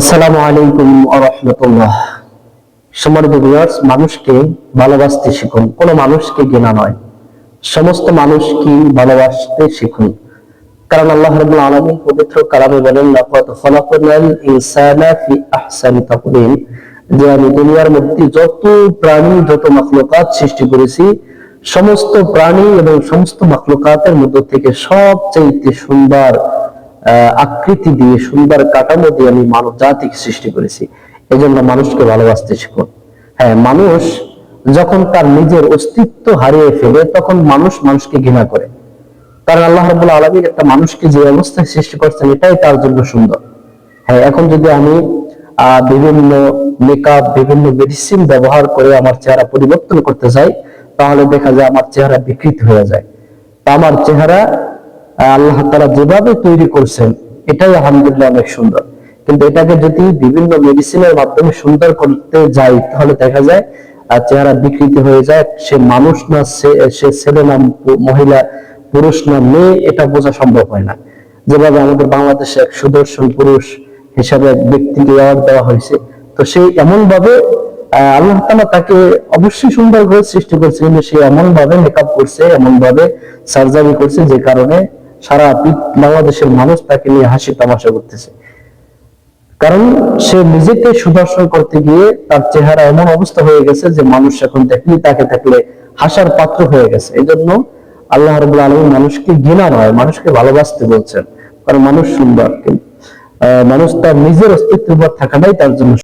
আসসালামু আলাইকুম আরহামতুল্লাহ সম্মানিত ভিউয়ার্স, মানুষকে ভালোবাসতে শিখুন। কোনো মানুষকে ঘৃণা নয়। সমস্ত মানুষকে ভালোবাসতে শিখুন। কারণ আল্লাহ রাব্বুল আলামিন পবিত্র কালামে বলেন, লাকাদ খালাকনাল ইনসানা ফি আহসানি তাকওয়িম যে আমি দুনিয়ার মধ্যে যত প্রাণী, যত মাখলুকাত সৃষ্টি করেছি, সমস্ত প্রাণী এবং সমস্ত মাখলুকাতের মধ্য থেকে সবচেয়ে সুন্দর আকৃতি দিয়ে সুন্দর কাঠামো দিয়ে আমি মানব জাতিকে সৃষ্টি করেছি। এই জন্য মানুষকে ভালোবাসতে শিখুন হ্যাঁ মানুষ যখন তার নিজের অস্তিত্ব হারিয়ে ফেলে, তখন মানুষ মানুষকে ঘৃণা করে। কারণ আল্লাহ রাবুল আলমীর একটা মানুষকে যে অবস্থায় সৃষ্টি করছেন, এটাই তার জন্য সুন্দর। হ্যাঁ এখন যদি আমি বিভিন্ন মেকআপ বিভিন্ন মেডিসিন ব্যবহার করে আমার চেহারা পরিবর্তন করতে চাই, তাহলে দেখা যায় আমার চেহারা বিকৃত হয়ে যায়। আমার চেহারা আল্লাহ তারা যেভাবে তৈরি করছেন, এটাই আলহামদুলিল্লাহ অনেক সুন্দর। কিন্তু এটাকে যদি বিভিন্ন মেডিসিনের মাধ্যমে সুন্দর করতে যাই, তাহলে দেখা যায় চেহারা বিকৃতি হয়ে যায়। সে মানুষ না, সে- ছেলে না, মহিলা, পুরুষ না, মেয়ে, এটা বোঝা সম্ভব হয় না। যেভাবে আমাদের বাংলাদেশে এক সুদর্শন পুরুষ হিসাবে এক ব্যক্তিকে অ্যাওয়ার্ড দেওয়া হয়েছে, তো সেই এমন ভাবে আল্লাহ তাআলা তাকে অবশ্যই সুন্দর করে সৃষ্টি করছে, কিন্তু সে এমন ভাবে মেকআপ করছে এমন ভাবে সার্জারি করছে, যে কারণে সারা বাংলাদেশের মানুষ তাকে নিয়ে হাসি তামাশা করতেছে। কারণ সে নিজেকে সুদর্শন করতে গিয়ে তার চেহারা এমন অবস্থা হয়ে গেছে যে মানুষ এখন দেখলে তাকে থাকলে হাসার পাত্র হয়ে গেছে। এই জন্য আল্লাহ রবুল আলমী মানুষকে ঘৃণা নয়, মানুষকে ভালোবাসতে বলছেন। কারণ মানুষ সুন্দর মানুষ তার নিজের অস্তিত্বের থাকাটাই তার জন্য